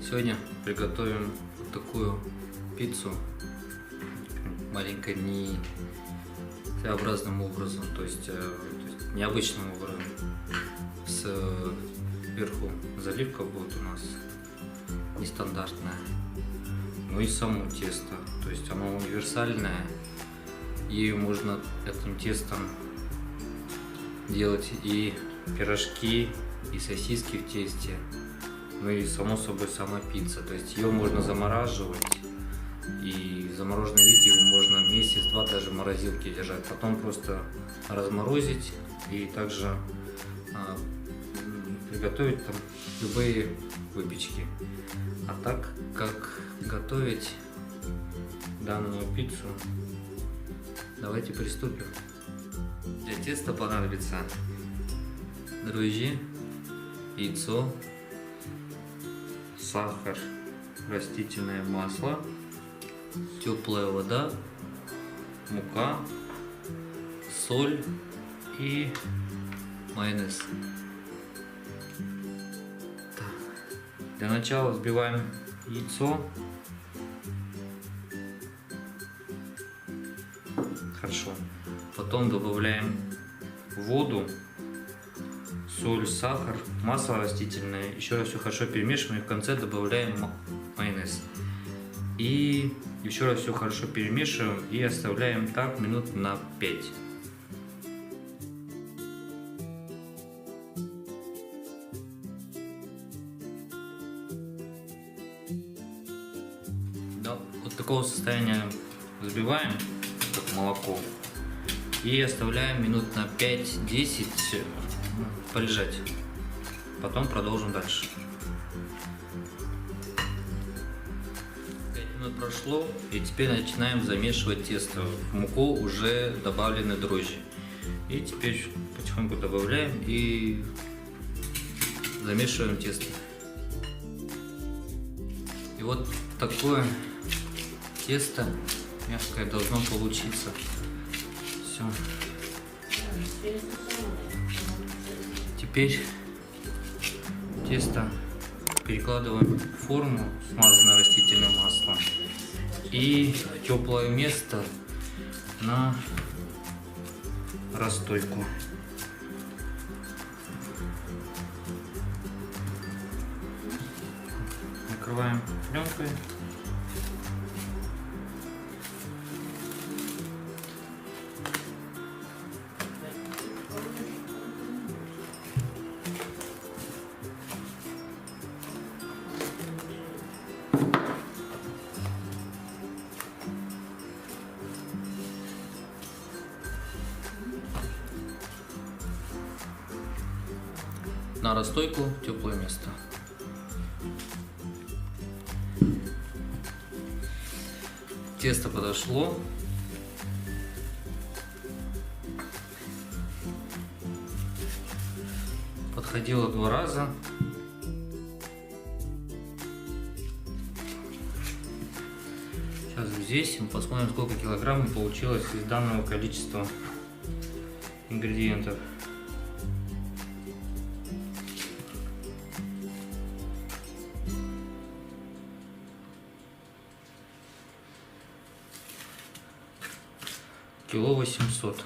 Сегодня приготовим вот такую пиццу маленько не своеобразным образом, то есть, э, то есть необычным образом. Э, сверху заливка будет у нас нестандартная. Ну и само тесто, то есть оно универсальное, и можно этим тестом делать и пирожки, и сосиски в тесте, ну и само собой сама пицца. То есть ее можно замораживать, и в замороженном виде его можно месяц-два даже в морозилке держать. Потом просто разморозить и также а, приготовить там любые выпечки. А так, как готовить данную пиццу, давайте приступим. Для теста понадобится дрожжи, яйцо, сахар, растительное масло, теплая вода, мука, соль и майонез. Для начала взбиваем яйцо. Хорошо. Потом добавляем воду, соль, сахар, масло растительное. Еще раз все хорошо перемешиваем и в конце добавляем ма- майонез. И еще раз все хорошо перемешиваем и оставляем так минут на 5. До вот такого состояния взбиваем, как молоко, и оставляем минут на 5-10 полежать. Потом продолжим дальше. 5 минут прошло, и теперь начинаем замешивать тесто. В муку уже добавлены дрожжи. И теперь потихоньку добавляем и замешиваем тесто. И вот такое тесто мягкое должно получиться. Все. Теперь тесто перекладываем в форму, смазанную растительным маслом. И теплое место на расстойку. Накрываем пленкой. На расстойку теплое место. Тесто подошло. Подходило два раза. Сейчас взвесим, посмотрим, сколько килограмм получилось из данного количества ингредиентов. Кило восемьсот.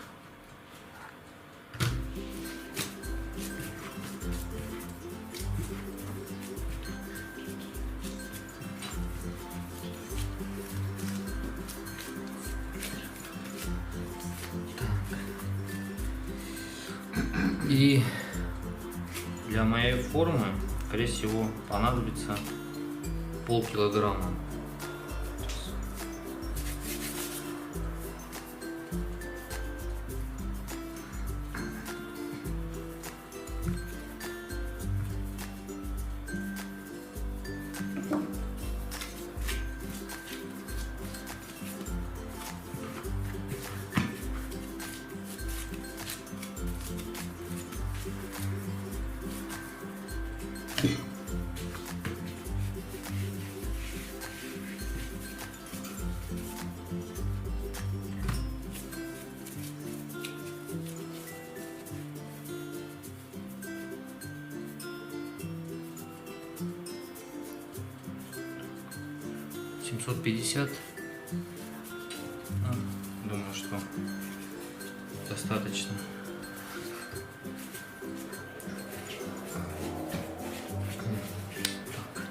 Скорее всего, понадобится полкилограмма. 750. Ну, думаю, что достаточно. Так.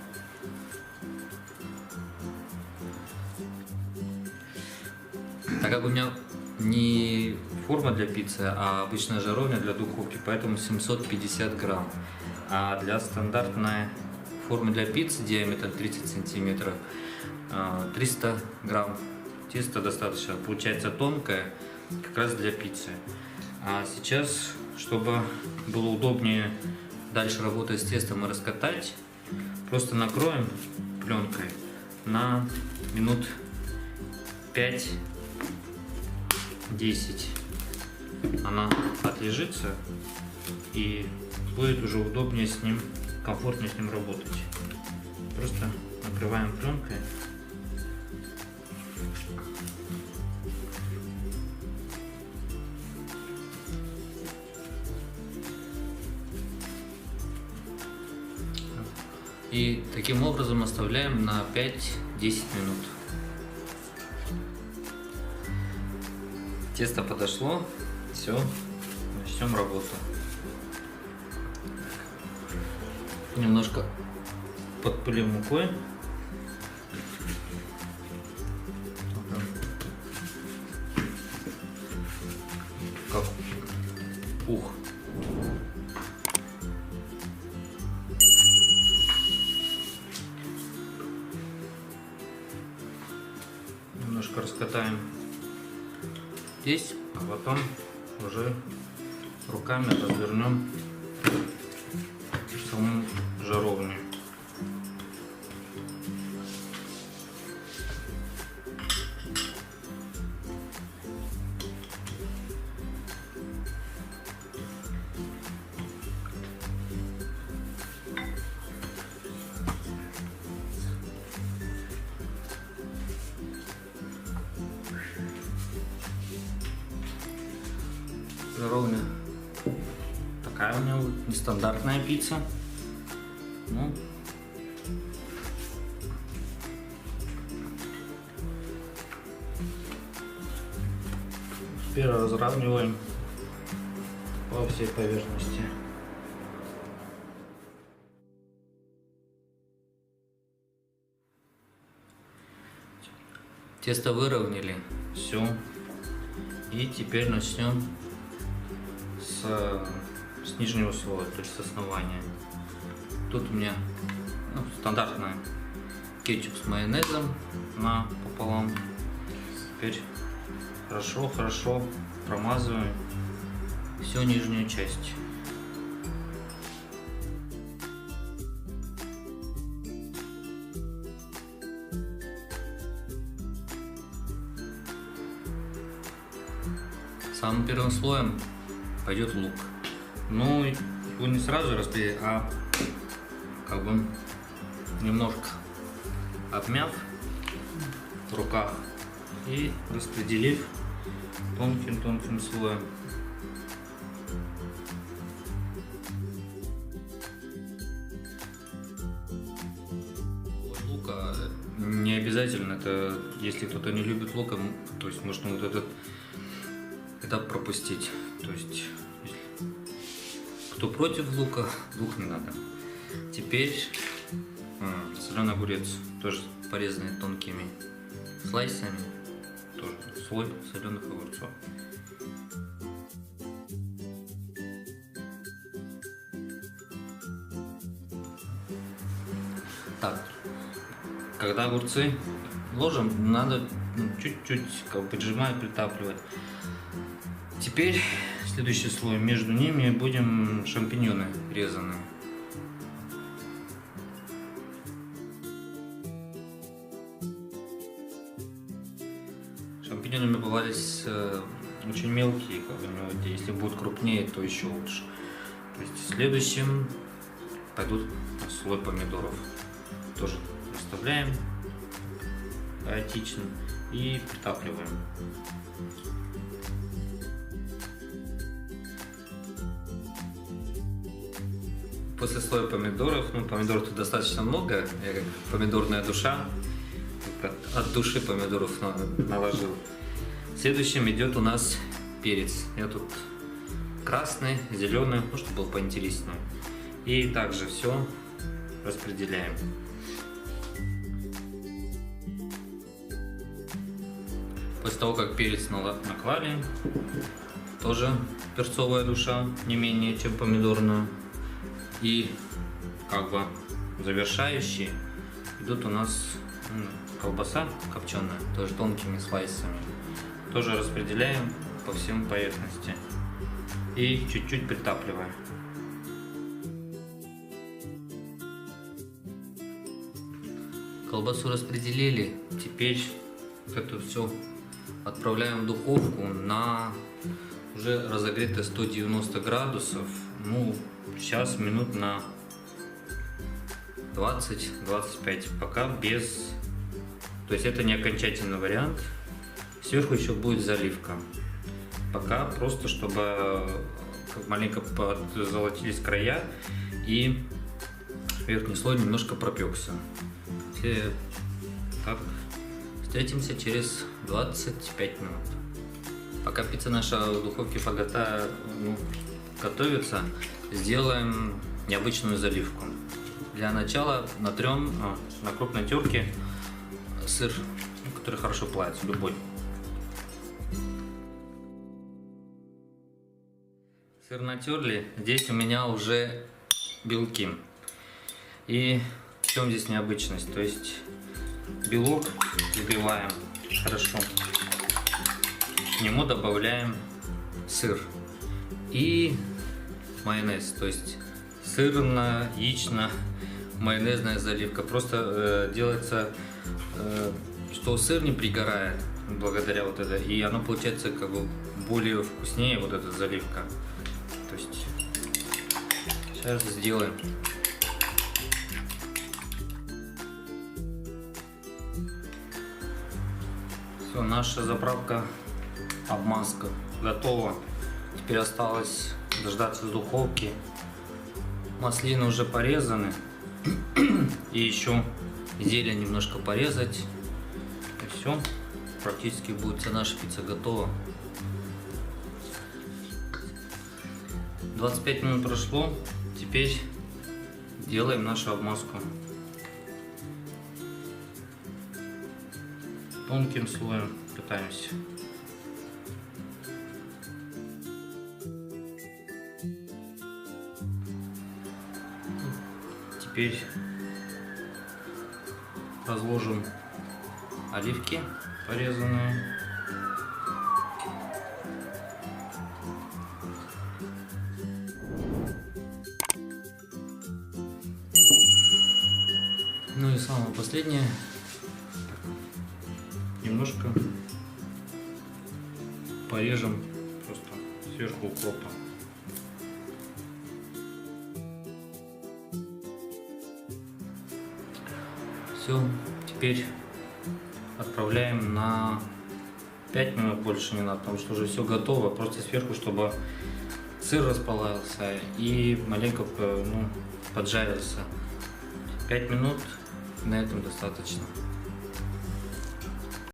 Так как у меня не форма для пиццы, а обычная жаровня для духовки, поэтому 750 грамм. А для стандартной формы для пиццы диаметром 30 сантиметров 300 грамм теста достаточно. Получается тонкое, как раз для пиццы. А сейчас, чтобы было удобнее дальше работать с тестом и раскатать, просто накроем пленкой на минут 5 10 она отлежится и будет уже удобнее с ним, комфортнее с ним работать. Просто накрываем пленкой. И таким образом оставляем на 5-10 минут. Тесто подошло, все, начнем работу. Немножко подпылим мукой. Руками развернем саму жаровню. Жаровня такая у меня вот, нестандартная пицца. Ну, теперь разравниваем по всей поверхности. Тесто выровняли, все. И теперь начнем с, с нижнего слоя, то есть с основания. Тут у меня ну, стандартный кетчуп с майонезом на пополам. Теперь хорошо-хорошо промазываем всю нижнюю часть. Самым первым слоем пойдет лук. Ну, его не сразу распределить, а как бы немножко обмяв в руках и распределив тонким-тонким слоем. Лука не обязательно, это если кто-то не любит лука, то есть можно вот этот этап пропустить. То есть, кто против лука, лук не надо. Теперь соленый огурец, тоже порезанный тонкими слайсами, тоже слой соленых огурцов. Так, когда огурцы ложим, надо ну, чуть-чуть как бы поджимать, притапливать. Теперь следующий слой. Между ними будем шампиньоны резаные. Шампиньоны мне попались э, очень мелкие, как бы, ну, если будут крупнее, то еще лучше. То есть следующим пойдут слой помидоров. Тоже оставляем хаотично и притапливаем. После слоя помидоров, ну помидоров тут достаточно много, я как помидорная душа, от, души помидоров на- наложил. Следующим идет у нас перец. Я тут красный, зеленый, ну, чтобы было поинтереснее. И также все распределяем. После того, как перец наклали, тоже перцовая душа, не менее, чем помидорная. И как бы завершающие идут у нас м, колбаса копченая, тоже тонкими слайсами. Тоже распределяем по всем поверхности. И чуть-чуть притапливаем. Колбасу распределили. Теперь это все отправляем в духовку на уже разогретое 190 градусов. Ну, сейчас минут на 20-25, пока без... То есть это не окончательный вариант. Сверху еще будет заливка. Пока просто, чтобы маленько золотились края и верхний слой немножко пропекся. Все так, встретимся через 25 минут. Пока пицца наша в духовке погота, ну, готовится, сделаем необычную заливку. Для начала натрем а, на крупной терке сыр, который хорошо плавится, любой. Сыр натерли, здесь у меня уже белки. И в чем здесь необычность? То есть белок взбиваем хорошо. К нему добавляем сыр и майонез. То есть сырно-яично майонезная заливка. Просто э, делается, э, что сыр не пригорает благодаря вот это. И оно получается как бы более вкуснее вот эта заливка. То есть сейчас сделаем. Все, наша заправка, обмазка готова. Теперь осталось дождаться духовки. Маслины уже порезаны. И еще зелень немножко порезать. И все. Практически будет вся наша пицца готова. 25 минут прошло. Теперь делаем нашу обмазку. Тонким слоем пытаемся. Теперь разложим оливки порезанные. Ну и самое последнее. Немножко порежем просто сверху укропа. Все, теперь отправляем на 5 минут больше не надо, потому что уже все готово. Просто сверху, чтобы сыр расплавился и маленько э, ну, поджарился. 5 минут на этом достаточно.